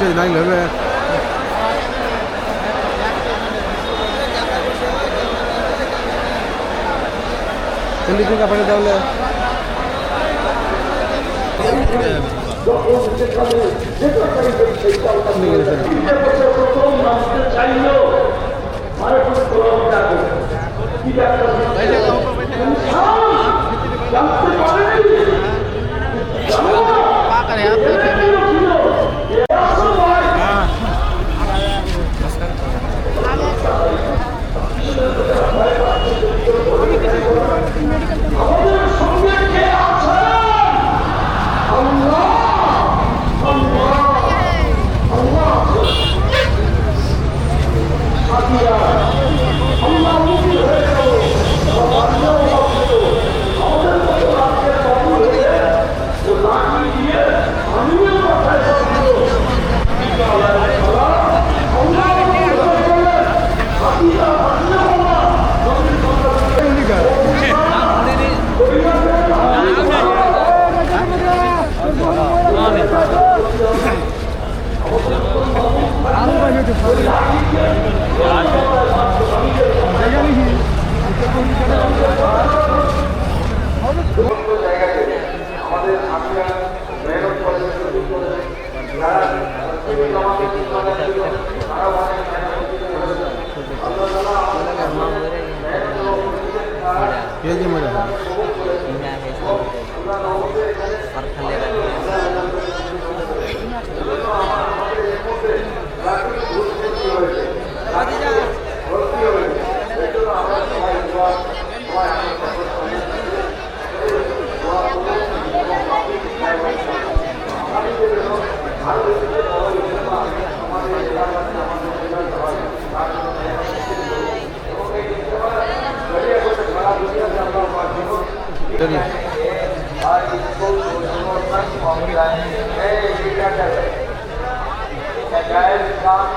মিনিটে নাই হবে চল্লিশ টাকা পাঠিয়ে তাহলে কে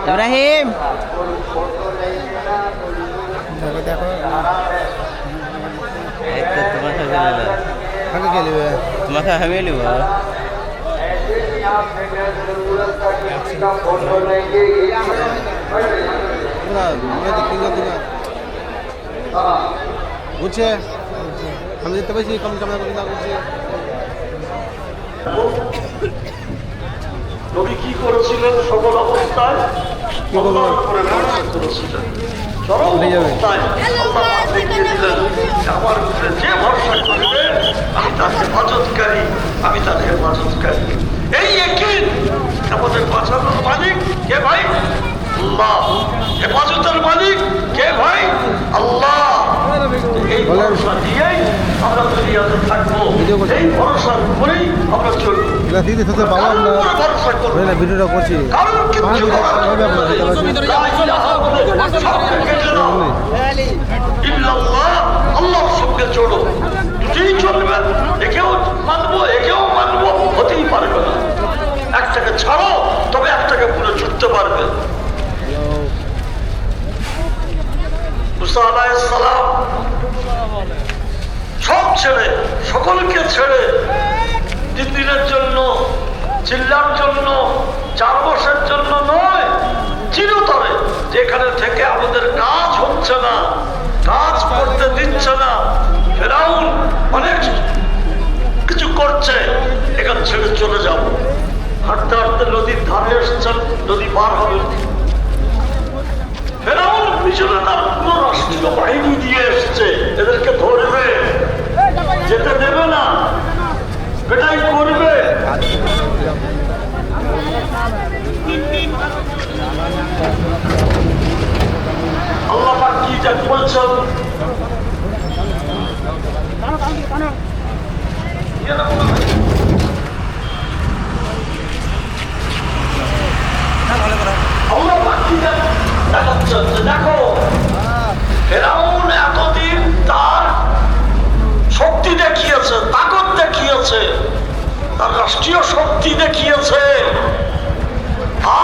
ইব্রাহিম দেখো দেখো তোমাকে ফেলে আগে কে নেবে তোমাকে আমি নিব पूरा मैं दिखेगा दिखा पूछे हम নবী কি করেছিলেন? সকল অবস্থায়? আমার যে ভরসা করবে আমি তার হেফাজতকারী আমি তার হেফাজতকারী। এই একই আমাদের বাঁচানোর মালিক কে ভাই? আল্লাহ। হেফাজতের মালিক কে ভাই? আল্লাহ। চলবো ভিডিওটা করছি কারণ কিচ্ছু পাঁচ মিনিট করার হবে আপনার দিতে পারছি আল্লাহর সঙ্গে জোড়ো দুটোই চলবে একেও মানবো একেও মানবো হতেই পারবে না একটাকে ছাড়ো তবে একটাকে পুরো ছুটতে পারবে মুসা আলাইহিস সালাম সব ছেড়ে সকলকে ছেড়ে তিন দিনের জন্য চিল্লার জন্য, চার বছরের জন্য নয়, চিরতরে। যেখানে থেকে আমাদের কাজ হচ্ছে না, কাজ করতে দিচ্ছে না, ফেরাউন অনেক কিছু করছে, এখান ছেড়ে চলে যাব। হাঁটতে হাঁটতে নদীর ধারে এসছেন, নদী পার হবে ফেরাউন পিছনে তার পুরো রাষ্ট্রীয় বাহিনী দিয়ে এসছে এদেরকে ধরবে যেতে দেবে না এটাই করবে আল্লাহ পাক কি যা বলছেন ইয়ে না বলো না। আল্লাহ পাক দেখাচ্ছেন যে দেখো, ফেরাউন এতদিন তার শক্তি দেখিয়েছে, তাকত দেখিয়েছে, তার রাষ্ট্রীয় শক্তি দেখিয়েছে।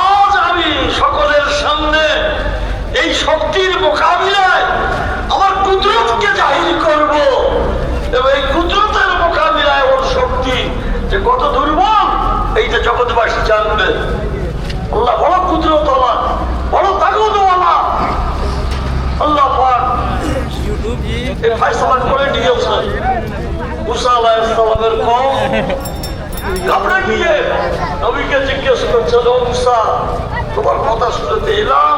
আজ আমি সকলের সামনে এই শক্তির মোকাবিলায় আমার কুদরতকে জাহির করব। এবং এই কুদরতের মোকাবিলায় ওর শক্তি যে কত দুর্বল, এইটা জগৎবাসী জানবে। আল্লাহ বড় কুদরত আল্লাহ বড় তাগত আল্লাহ আল্লাহ পাক করে দিয়েছে মুসা আলাইহিসসালামের কওম ঘাবড়ে গিয়ে নবীকে জিজ্ঞেস করছে, ও মুসা, তোমার কথা শুনতে এলাম।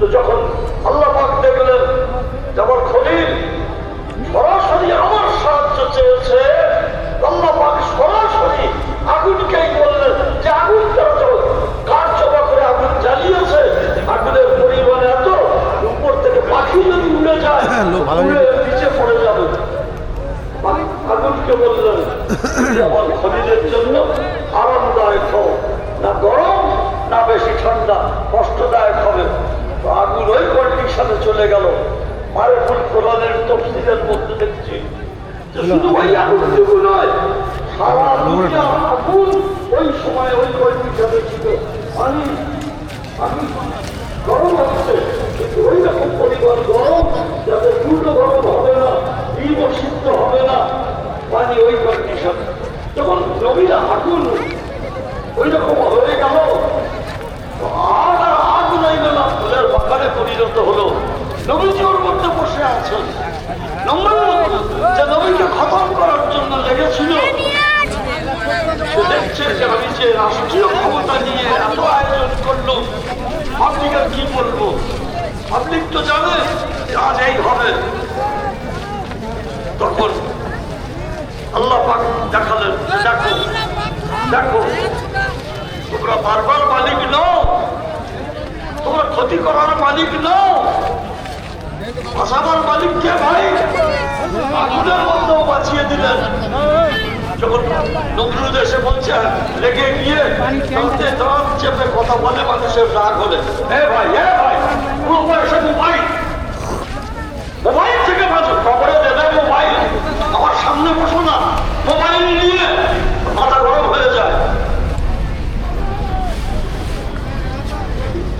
তো যখন আল্লাহ পাক দেখলেন যে আমার খলিল সরাসরি আমার সাহায্য চেয়েছে আল্লাহ পাক সরাসরি আগুনকেই বললেন যে আগুন কেন চলো কাঠ জমা করে আগুন জ্বালিয়েছে আগুনের পরিমাণ এত উপর থেকে পাখি যদি উড়ে যায় লোক ভালো উড়ে নিচে পড়ে যাবে আগুনকে বললেন যে আমার খনিজের জন্য আরামদায়ক হও না গরম না বেশি ঠান্ডা কষ্টদায়ক হবে তো আগুন ওই কন্ডিশনে চলে গেল মারেফুল কোরআনের তফসিলের মধ্যে দেখছি যে শুধু ওই আগুনটুকু নয় সারা দুনিয়া আগুন ওই সময় ওই কন্ডিশনে ছিল পানি পানি গরম হচ্ছে কিন্তু ওই রকম পরিমাণ গরম যাতে পূর্ণ গরম হবে না ডিমও সিদ্ধ হবে না পানি ওই কন্ডিশন যখন নবীরা আগুন ওই রকম হয়ে গেল তো আর আর আগুন হয়ে গেল ফুলের বাগানে পরিণত হলো নবীজি ওর মধ্যে বসে আছেন নম্বর যে নবীকে খতম করার জন্য লেগেছিল সে দেখছে যে আমি যে রাষ্ট্রীয় ক্ষমতা নিয়ে এত আয়োজন করল পাবলিক আর কি বলব পাবলিক তো জানে যে আজ এই হবে তখন আল্লাহ পাক দেখালেন যে দেখো দেখো। তোমরা বারবার মালিক নও। তোমরা ক্ষতি করার মালিক নও। মালিক কে ভাই আগুনের বাঁচিয়ে দিলেন। মোবাইল? থেকে মোবাইল। আমার সামনে বসো না, মোবাইল নিয়ে মাথা গরম হয়ে যায় তো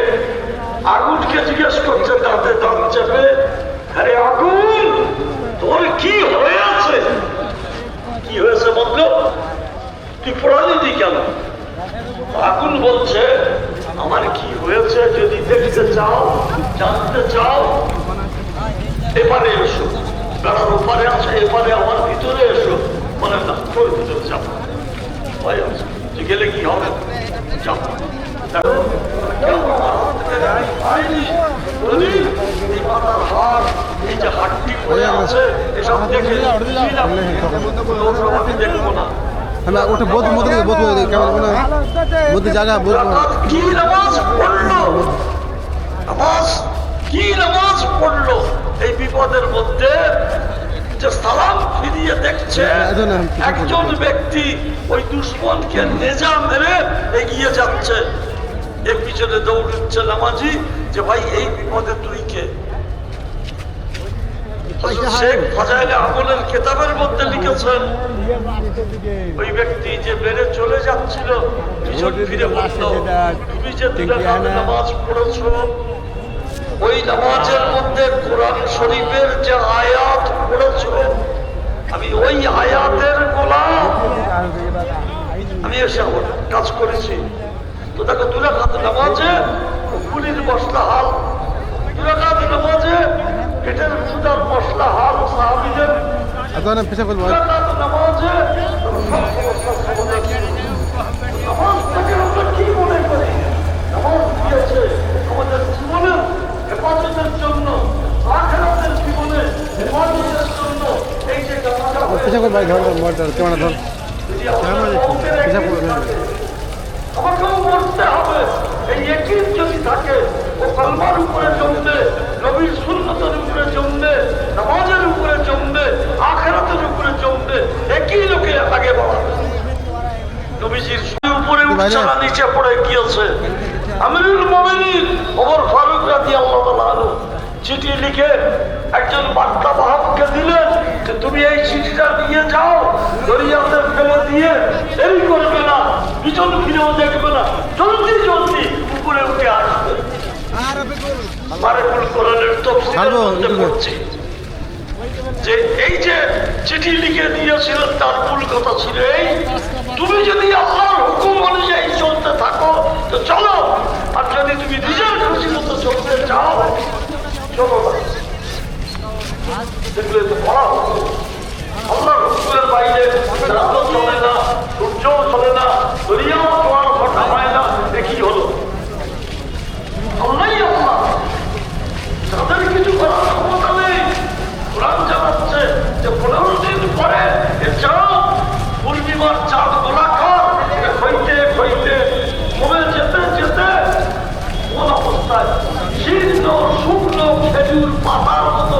আগুনকে জিজ্ঞেস করছে দাঁতে দাঁত চেপে, আরে আগুন, তোর কি হয়েছে? কি হয়েছে বলল তুই পড়ালি কেন? আগুন বলছে, আমার কি হয়েছে যদি দেখতে চাও, জানতে চাও, এপারে এসো, বেড়ার ওপারে আছে, এপারে আমার ভিতরে এসো। মানে না, তোর ভিতরে যাব আছে গেলে কি হবে? যাব এই মাথার হাড়, এই যে হাড্ডি পড়ে আছে, এসব দেখে কি লাভ? লোক আমাকে দেখব না ওটা বোধ মধ্যে বোধ কেমন বোধ জায়গা বোধ কি নামাজ পড়ল নামাজ কি নামাজ পড়ল এই বিপদের মধ্যে যে সালাম ফিরিয়ে দেখছে একজন ব্যক্তি ওই দুশ্মনকে নেজা মেরে এগিয়ে যাচ্ছে এর পিছনে দৌড়চ্ছে নামাজি যে ভাই এই বিপদে তুই কে? শেখ ফাজাইলে আমলের কেতাবের মধ্যে লিখেছেন ওই ব্যক্তি যে বেড়ে চলে যাচ্ছিল পিছন ফিরে বলল তুমি যে নামাজ পড়েছো ওই নামাজের মধ্যে কোরআন শরীফের যে আয়াত পড়েছো আমি ওই আয়াতের গোলাম। আমি এসে কাজ করেছি। তাকে দুই নামাজে গুলির মশলা হাল। দুই নামাজে পেটের মশলা হাল সাহাবিদের। আদানে কি ভাই ধর ধর ক্যামেরা ধর। করব এই একই যদি থাকে ও কলমার উপরে জমবে নবীর সুন্নতের উপরে জমবে নামাজের উপরে জমবে আখেরাতের উপরে জমবে একই লোকে আগে বলা নবীজির সুরের উপরে উঠছে না নিচে পড়ে গিয়েছে আমিরুল মোমিনিন ওমর ফারুক রাজি আল্লাহ চিঠি লিখে একজন বার্তা বাহককে দিলেন যে তুমি এই চিঠিটা যাও দরিয়াতে ফেলে দিয়ে দেরি করবে না পিছন ফিরেও দেখবে না জলদি জলদি উপরে উঠে আসবে মারেফুল কোরআনের তফসিলের মধ্যে এদিকে। যে এই যে চিঠি লিখে দিয়েছিল তার মূল কথা ছিল এই তুমি যদি আল্লাহর হুকুম অনুযায়ী চলতে থাকো তো চলো আর যদি তুমি নিজের খুশি মতো চলতে চাও চলো না দেখলে তো বলা হতো আল্লাহর হুকুমের বাইরে রাতও চলে না সূর্যও চলে না দরিয়াও তোমার ঘটা হয় না এ কি হলো আল্লাহই আল্লাহ তাদের কিছু করার ক্ষমতা নেই কোরআন জানাচ্ছে যে পনেরো দিন পরে এ চাঁদ পূর্ণিমার চাঁদ গোলাকার এ হইতে হইতে কমে যেতে যেতে কোন অবস্থায় শীর্ণ শুকনো পাতার মতো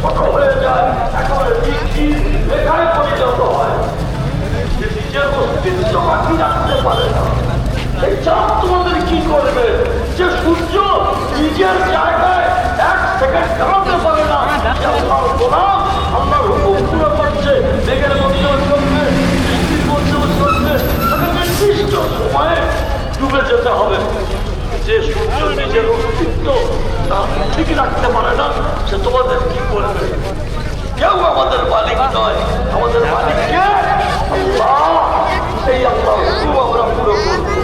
ছোট হয়ে যায়, একেবারে বিক্রি রেখায় পরিণত হয়। যে নিজের অস্তিত্ব বাকি রাখতে পারে না। এই চাঁদ তোমাদের কি করবে? যে সূর্য নিজের জায়গায় এক সেকেন্ড দাঁড়াতে পারে না গোলাম আল্লাহর হুকুম পুরো করছে মেঘের মধ্যেও চলবে, বৃষ্টির নির্দিষ্ট সময়ে ডুবে যেতে হবে। যে সূর্য নিজের অস্তিত্ব তা ঠিক রাখতে পারে না, সে তোমাদের কি করবে কেউ আমাদের মালিক নয়, আমাদের মালিক কে? আল্লাহ, এই আল্লাহ আমরা পুরো করব।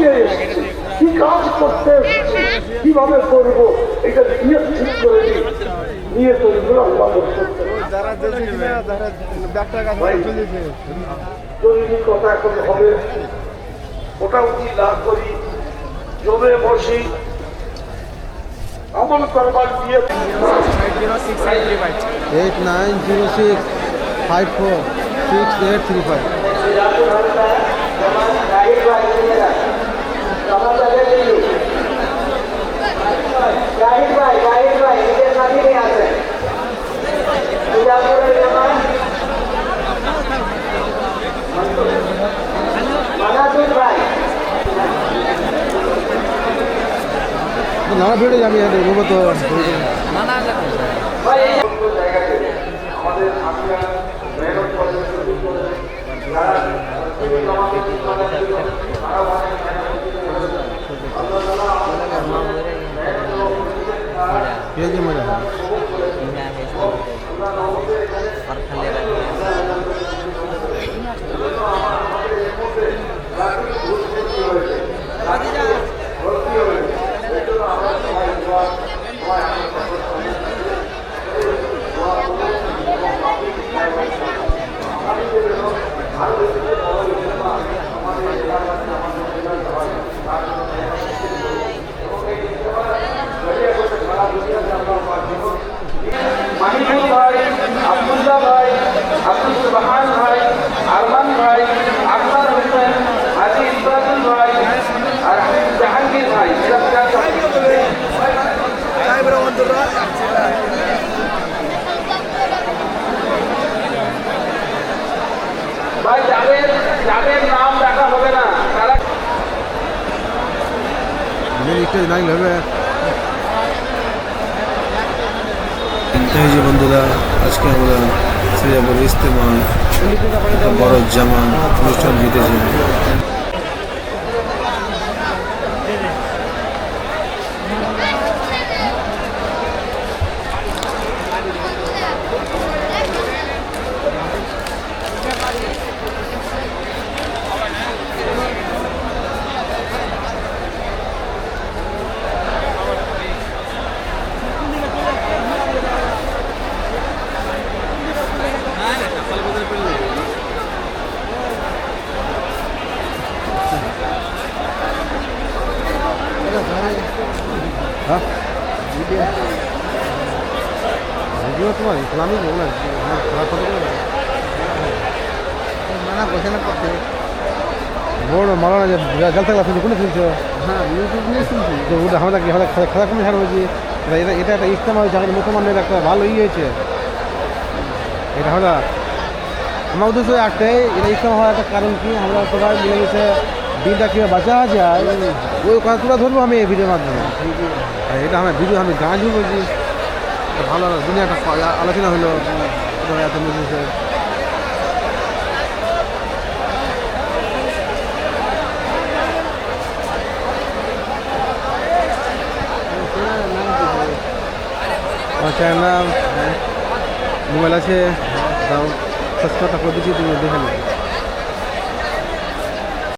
নিয়ে কি কাজ করতে কীভাবে করব এটা নিয়ে ঠিক করে নিই নিয়ে তৈরি করে আল্লাহ করতে হবে। যারা যেছে কিনা যারা ব্যাগটার কাছে চলেছে জরুরি কথা এখন হবে মোটামুটি না করি জমে বসি আমল করবার দিয়ে eight nine zero six five four six eight three five নানা ভিড়ে যাবি রুবো তো ভাই এই জায়গাতে আমাদের আমিরা মেহনত করে শুরু করে যারা আমাদের তারা অনেক কে যে মজা হয় মানিকুল ভাই আব্দুল্লাহ ভাই আব্দুল সুবহান ভাই আরমান ভাই আকবর হোসেন হাজি ইব্রাহিম ভাই আর জাহাঙ্গীর ভাই ভাই যাদের যাদের নাম দেখা হবে না তারা স্টেজ নাইল হবে এই যে বন্ধুরা আজকে আমরা শ্রীরাবর ইস্তেমা বড় জামা অনুষ্ঠান জিতেছে হ্যাঁ ভিডিও তোমার ইসলামিক হোক না হ্যাঁ খারাপ ফটো মানা করছে না করতে বড় হ্যাঁ ইউটিউব নিয়ে শুনছি। যে ওটা আমরা কি আমরা খারাপ কমে ছাড়বো যে এটা এটা একটা ইস্তেমা হয়েছে আমাদের মুসলমানদের একটা ভালো ই হয়েছে। এটা আমরা আমার উদ্দেশ্য একটাই এটা ইসলাম হওয়ার একটা কারণ কি আমরা সবাই মিলে গেছে দিনটা কীভাবে বাঁচা যায় ওই কথা তুলে ধরবো আমি এই ভিডিওর মাধ্যমে। এটা আমার ভিডিও আমি গান বলছি ভালো দুনিয়া একটা প- আলোচনা হলো এত আমার মোবাইল আছে? দাও। সস্তা করে দিচ্ছি তুমি দেখে নেবে